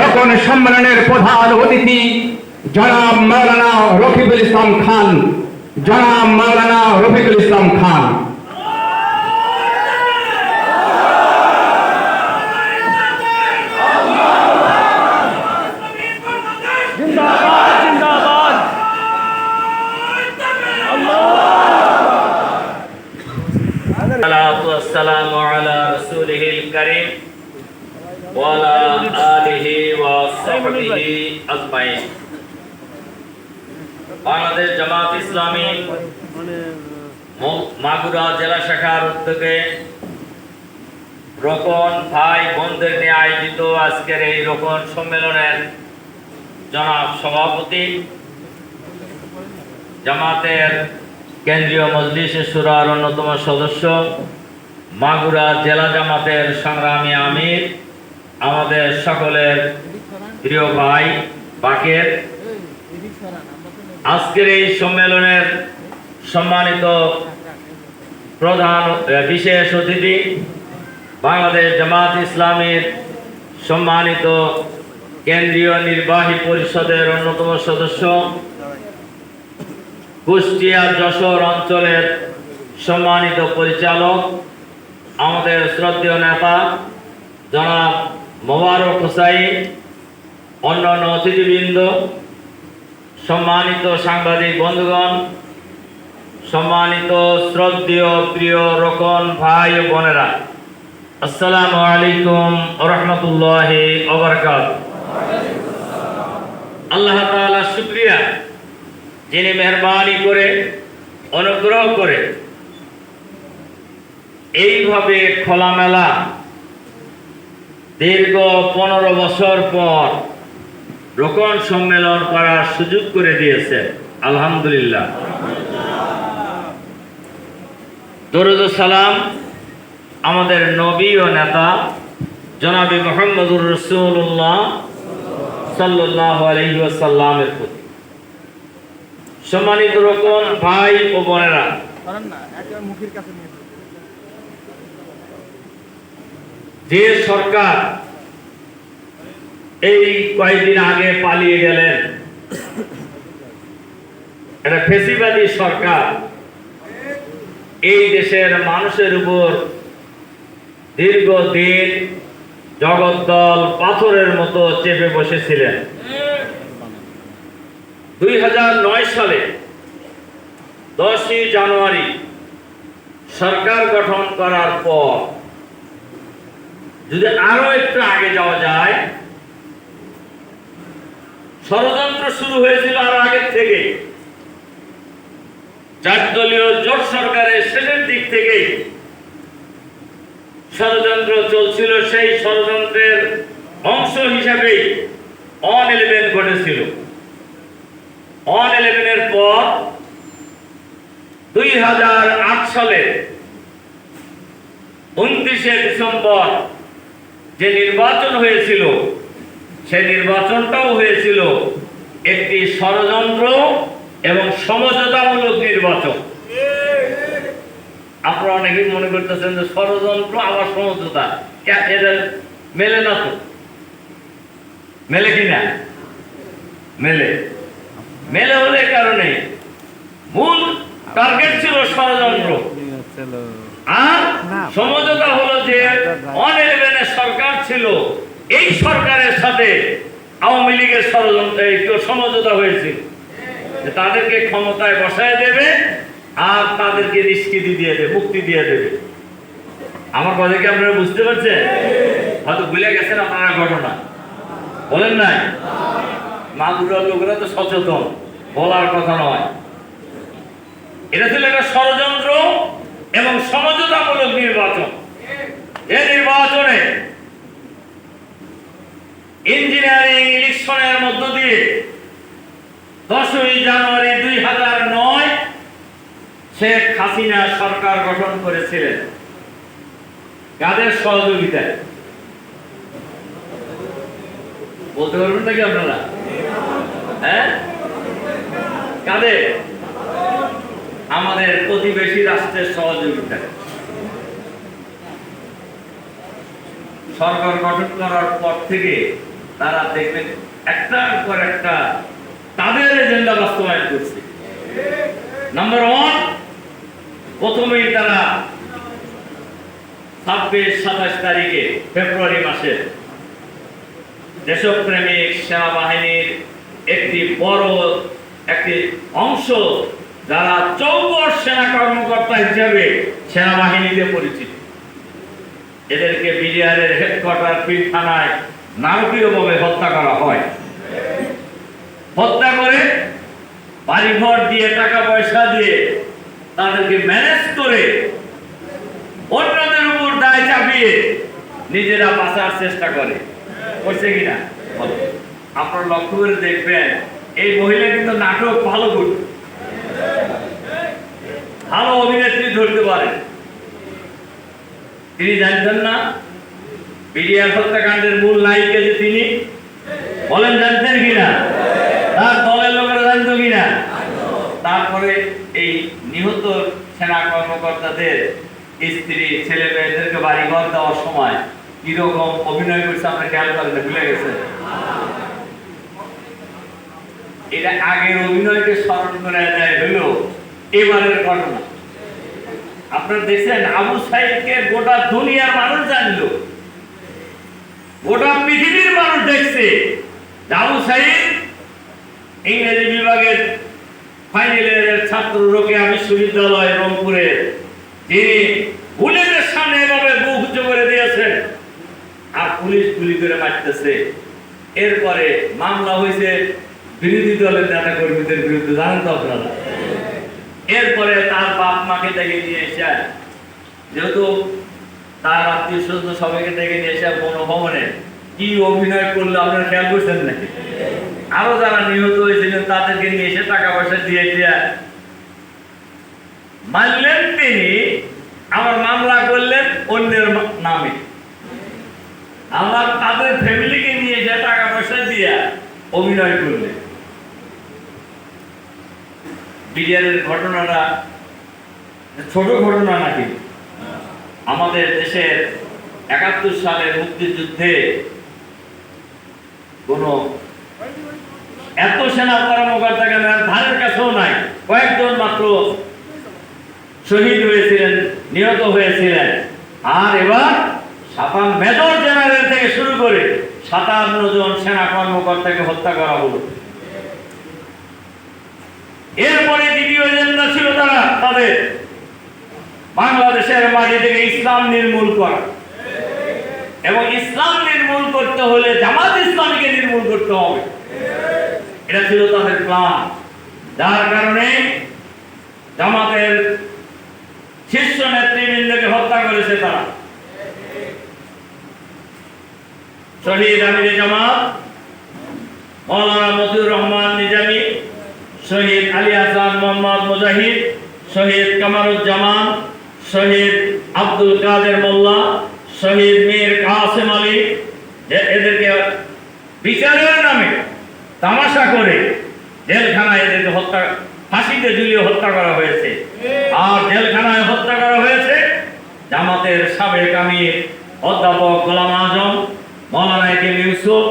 রকন সম্মেলনের প্রধান অতিথি জনাব মৌলানা রফিকুল ইসলাম খান। জনাব মৌলানা রফিকুল ইসলাম খান। সালামু আলা রসুলহিল করিম। ওয়ালা وصحبه أجمعين বাংলাদেশ জামাত ইসলামী ম- মাগুরা জেলা শাখার উদ্যোগে রোকন ভাই বোনদের নিয়ে আয়োজিত আজকের এই রোকন সম্মেলনের জনাব সভাপতি জামাতের কেন্দ্রীয় মজলিস সুরার অন্যতম সদস্য মাগুরা জেলা জামাতের সংগ্রামী আমির আমাদের সকলের প্রিয় ভাই, বাকের, আজকের এই সম্মেলনের সম্মানিত প্রধান বিশেষ অতিথি, বাংলাদেশ জামাত ইসলামের সম্মানিত কেন্দ্রীয় নির্বাহী পরিষদের অন্যতম সদস্য, কুষ্টিয়া যশোর অঞ্চলের সম্মানিত পরিচালক, আমাদের শ্রদ্ধেয় নেতা, জনাব মোবারক হুসাইন অন্যান্য অতিথিবৃন্দ, সম্মানিত সাংবাদিক বন্ধুগণ, সম্মানিত শ্রদ্ধেয় প্রিয় রকন ভাই বোনেরা, আসসালামু আলাইকুম রহমতুল্লাহ ওবরকাত আল্লাহ তাআলা শুক্রিয়া, যিনি মেহরবানি করে, অনুগ্রহ করে এইভাবে খোলামেলা দীর্ঘ পনেরো বছর পর রোকন সম্মেলন করার সুযোগ করে দিয়েছে আলহামদুলিল্লাহ দরুদ সালাম আমাদের নবী ও নেতা জনাবি মোহাম্মদুর রসুল্লাহ সাল্লাহ আলহিসাল্লামের প্রতি সম্মানিত রকম ভাই ও বোনেরা। যে সরকার এই কয়েকদিন আগে পালিয়ে গেলেন। এটা ফেসিবাদী সরকার। এই দেশের মানুষের উপর দীর্ঘদিন জগদ্দল পাথরের মতো চেপে বসেছিলেন। দুই হাজার নয় সালে দশই জানুয়ারি সরকার গঠন করার পর যদি আরও একটু আগে যাওয়া যায় ষড়যন্ত্র শুরু হয়েছিল আরও আগের থেকে। চার দলীয় জোট সরকারের শেষের দিক থেকেই ষড়যন্ত্র চলছিল, সেই ষড়যন্ত্রের অংশ হিসাবেই অন ইলেভেন ঘটেছিল। অন ইলেভেনের পর দুই হাজার আট সালে উনত্রিশে ডিসেম্বর যে নির্বাচন হয়েছিল সে নির্বাচনটাও হয়েছিল একটি ষড়যন্ত্র এবং সমঝোতামূলক নির্বাচন। আপনারা অনেকেই মনে করতেছেন যে ষড়যন্ত্র আবার সমঝোতা। এদের মেলে না তো? মেলে কিনা মেলে। মেলে হলে কারণে। মূল টার্গেট ছিল ষড়যন্ত্র। আর সমঝোতা হলো যে অন সরকার ছিল। এই সরকারের সাথে আওয়ামী লীগের ষড়যন্ত্রে একটু সমঝোতা হয়েছে। তাদেরকে ক্ষমতায় বসায় দেবে আর তাদেরকে নিষ্কৃতি দিয়ে দেবে, মুক্তি দিয়ে দেবে। আমার কথা কি আপনারা বুঝতে পারছেন? হয়তো ভুলে গেছেন আপনারা ঘটনা। বলেন নাই? মাগুরার লোকেরা তো সচেতন, বলার কথা নয়। এটা ছিল একটা ষড়যন্ত্র এবং সমঝোতামূলক নির্বাচন। এই নির্বাচনে ইঞ্জিনিয়ারিং ইলেকশনের মধ্য দিয়ে দশই জানুয়ারি দুই হাজার নয় শেখ হাসিনা সরকার গঠন করেছিলেন। কাদের সহযোগিতায়? বলতে পারবেন নাকি আপনারা? হ্যাঁ? কাদের? আমাদের প্রতিবেশী রাষ্ট্রের সহযোগিতা সরকার গঠন করার পর থেকে তারা দেখবেন একটার পর একটা তাদের এজেন্ডা বাস্তবায়ন করছে। নাম্বার ওয়ান প্রথমেই তারা ছাব্বিশ, সাতাশ তারিখে ফেব্রুয়ারি মাসে দেশপ্রেমিক সেনাবাহিনীর একটি বড় একটি অংশ যারা চৌকর সেনা কর্মকর্তা হিসেবে সেনাবাহিনীতে পরিচিত। এদেরকে বিডিআরের হেডকোয়ার্টার পিলখানায় নারকীয়ভাবে হত্যা করা হয়। হত্যা করে বাড়িঘর দিয়ে টাকা পয়সা দিয়ে তাদেরকে ম্যানেজ করে অন্যদের উপর দায় চাপিয়ে নিজেরা বাঁচার চেষ্টা করে। করছে কিনা। আপনারা লক্ষ্য করে দেখবেন, এই মহিলা কিন্তু নাটক ভালো করত। ভালো অভিনেত্রী ধরতে পারে। তিনি জানতেন না বিডিআর হত্যাকাণ্ডের মূল নায়িকা যে তিনি, বলেন জানতেন কিনা তার দলের লোকেরা জানতো কিনা তারপরে এই নিহত সেনা কর্মকর্তাদের স্ত্রী, ছেলে মেয়েদেরকে বাড়ি ঘর দেওয়ার সময় কীরকম অভিনয় করছে আপনার খেয়াল করেন ভুলে গেছেন? এটা আগের অভিনয়কে স্মরণ করে দেয় হলো এবারের ঘটনা। আপনারা দেখছেন আবু সাইদকে গোটা দুনিয়ার মানুষ জানলো। গোটা পৃথিবীর মানুষ দেখছে। আবু সাইদ, ইংরেজি বিভাগের ফাইনাল ইয়ারের ছাত্র রোকেয়া বিশ্ববিদ্যালয় রংপুরের তিনি বুলেটের সামনে এভাবে বুক করে দিয়েছেন। আর পুলিশ গুলি করে মারতেছে। এরপরে মামলা হয়েছে বিরোধী দলের নেতা কর্মীদের বিরুদ্ধে। জানেন তো আপনারা? এরপরে তার বাপ মাকে ডেকে নিয়ে এসে, যেহেতু তার আত্মীয় স্বজন সবাইকে ডেকে নিয়ে এসে বনভবনে কি অভিনয় করল খেয়াল করছেন নাকি? আরও যারা নিহত হয়েছিলেন তাদেরকে নিয়ে এসে টাকা পয়সা দিয়ে দিয়ে মানলেন তিনি আমার মামলা করলেন অন্যের নামে। আমার তাদের ফ্যামিলিকে নিয়ে এসে টাকা পয়সা দিয়ে অভিনয় করলেন। ঘটনাটা, ছোট ঘটনা নাকি? আমাদের দেশের একাত্তর সালের মুক্তিযুদ্ধে কোনো এত সেনা কর্মকর্তা কেন ধারের কাছেও নাই। কয়েকজন মাত্র শহীদ হয়েছিলেন, নিহত হয়েছিলেন। আর এবার সাতান্ন মেজর জেনারেল থেকে শুরু করে সাতান্ন জন সেনা কর্মকর্তাকে হত্যা করা হলো। এরপরে দ্বিতীয় এজেন্ডা ছিল তারা তাদের বাংলাদেশের মাটি থেকে ইসলাম নির্মূল করা। এবং ইসলাম নির্মূল করতে হলে জামাত ইসলামীকে নির্মূল করতে হবে। এটা ছিল তাদের প্ল্যান যার কারণে জামাতের শীর্ষ নেতৃবৃন্দকে হত্যা করেছে তারা। শহীদ আমির জামাত, মৌলানা মতিউর রহমান নিজামী, শহীদ আলী হাসান মোহাম্মদ মুজাহিদ, শহীদ কামারুজ্জামান, শহীদ আব্দুল কাদের মোল্লা শহীদ মীর কাসেম আলী এদেরকে বিচারের নামে তামাশা করে জেলখানায় এদেরকে হত্যা, ফাঁসিতে ঝুলিয়ে হত্যা করা হয়েছে। আর জেলখানায় হত্যা করা হয়েছে জামাতের সাবেক আমির অধ্যাপক গোলাম আজম, মৌলানা একে ইউসুফ,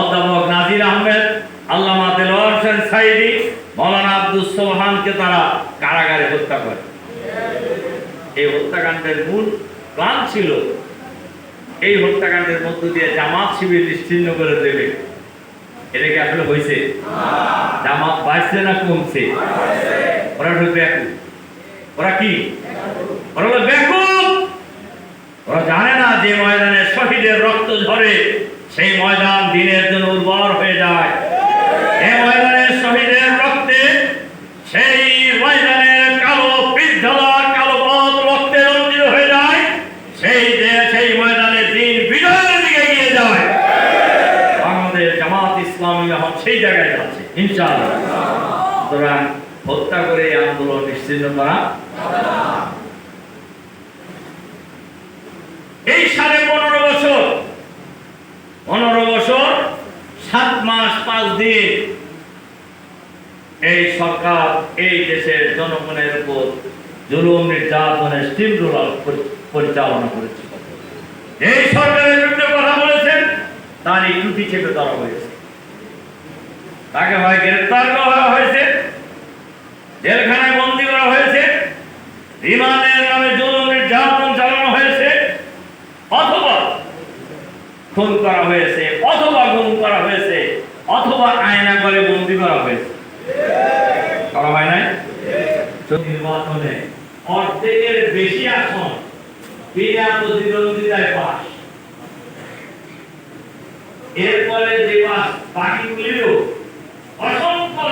অধ্যাপক নাজির আহমেদ, আল্লামা দেলোয়ার হোসেন সাইদি, মৌলানা আব্দুল সোহানকে তারা কারাগারে হত্যা করে। এই হত্যাকাণ্ডের মূল প্ল্যান ছিল এই হত্যাকাণ্ডের মধ্য দিয়ে জামাত শিবির নিশ্চিন্ন করে দেবে। এটা কি আসলে হয়েছে? জামাত বাড়ছে না কমছে? ওরা হলো ব্যাকুল ওরা কি? ওরা হলো ব্যাকুল ওরা জানে না যে ময়দানে শহীদের রক্ত ঝরে, সেই ময়দান দিনের জন্য উর্বর হয়ে যায় এই ময়দানে শহীদের রক্তে সেই ময়দানের কালো পিঠঢালা কালো পথ রক্তে রঞ্জিত হয়ে যায় সেই যে সেই ময়দানে দিন বিজয়ের দিকে এগিয়ে যায় বাংলাদেশ জামাত ইসলামী এখন সেই জায়গায় যাচ্ছে ইনশাআল্লাহ সুতরাং হত্যা করে এই আন্দোলন নিশ্চিন্ন করা। এই সাড়ে পনেরো বছর পনেরো বছর, সাত মাস, পাঁচ দিন এই সরকার এই দেশের জনগণের উপর জুলুম নির্যাতনের স্টিম রোলার পরিচালনা করেছে। এই সরকারের বিরুদ্ধে কথা বলেছেন তার একটু চেপে ধরা হয়েছে। তাকে হয় গ্রেফতার করা হয়েছে জেলখানায় বন্দি করা হয়েছে। রিমান্ডের নামে জুলুম নির্যাতন চালানো হয়েছে। অথবা খুন করা হয়েছে, অথবা গুম করা হয়েছে, অথবা আয়না করে বন্দি করা হয়েছে। করা হয় নাই? নির্বাচনে অর্ধেকের বেশি আসন বিনা প্রতিদ্বন্দ্বিতায় পাস এরপরে যে পাস বাকিগুলিও অসংখ্য